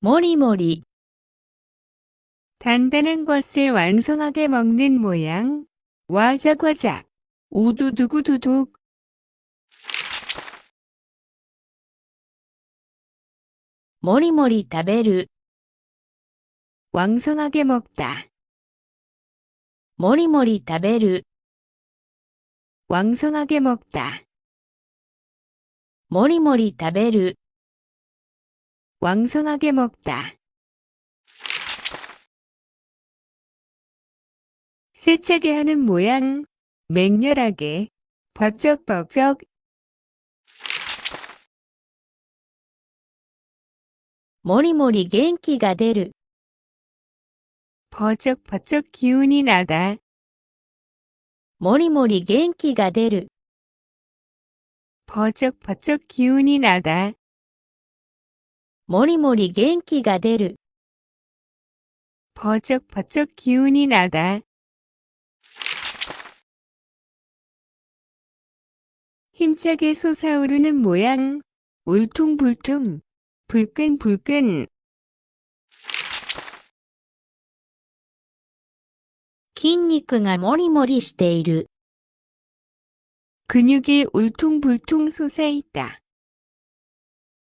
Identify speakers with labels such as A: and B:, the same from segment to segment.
A: 모리모리,
B: 단단한 것을 완성하게 먹는 모양. 와작와작. 우두두구두둑.
A: 모리모리 食べる、
B: 왕성하게 먹다.
A: モリモリ食べる、
B: 왕성하게 먹다.
A: モリモリ食べる、
B: 왕성하게 먹다. 세차게 하는 모양. 맹렬하게. 버쩍버쩍.
A: もりもり元気が出る、
B: 버쩍버쩍 기운이 나다.
A: もりもり元気が出る、
B: 버쩍버쩍 기운이 나다.
A: もりもり元気が出る、
B: 버쩍버쩍 기운이 나다. 힘차게 솟아오르는 모양. 울퉁불퉁. 불끈불끈.
A: 筋肉がもりもりしている、
B: 근육이 울퉁불퉁 솟아있다.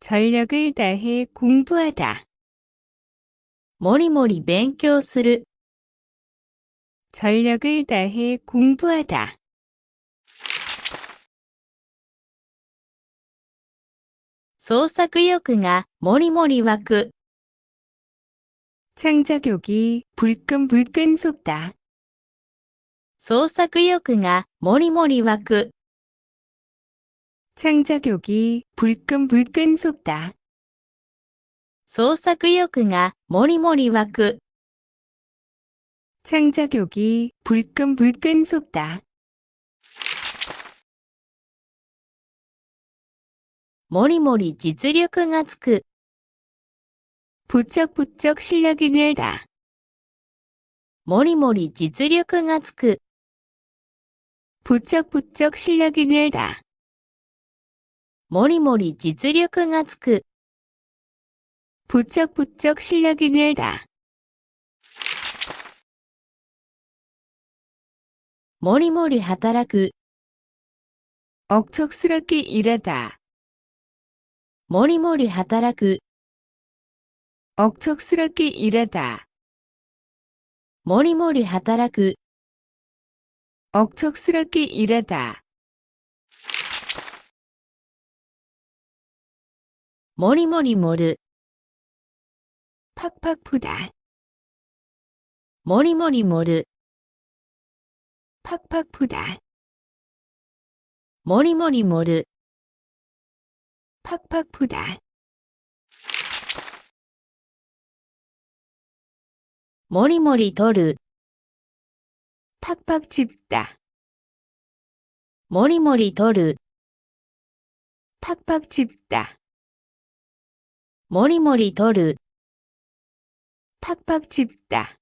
B: 전력을 다해 공부하다.
A: もりもり勉強する、
B: 전력을 다해 공부하다.
A: 創作意欲がもりもり湧く、
B: 창작욕이 불끈불끈 솟다.
A: 創作意欲がもりもり湧く、
B: 창작욕이 불끈불끈 솟다.
A: 創作意欲がもりもり湧く、
B: 창작욕이 불끈불끈 솟다.
A: もりもり実力がつく、
B: 부쩍부쩍 실력이 늘다.
A: もりもり実力がつく、
B: 부쩍부쩍 실력이 늘다.
A: もりもり実力がつく、
B: 부쩍부쩍 실력이 늘다.
A: もりもり働く、
B: 억척스럽게 일하다.
A: もりもり働く、
B: 억척스럽게 일하다.
A: もりもり働く、
B: 억척스럽게 일하다.
A: 머리머리 머르
B: 팍팍 부다.
A: 머리머리 머르
B: 팍팍 부다.
A: 머리머리 머르
B: 팍팍 부다.
A: 머리머리 더르.
B: 팍팍 집다.
A: 머리머리 더르.
B: 팍팍 집다.
A: もりもりとる。
B: たクパクちった。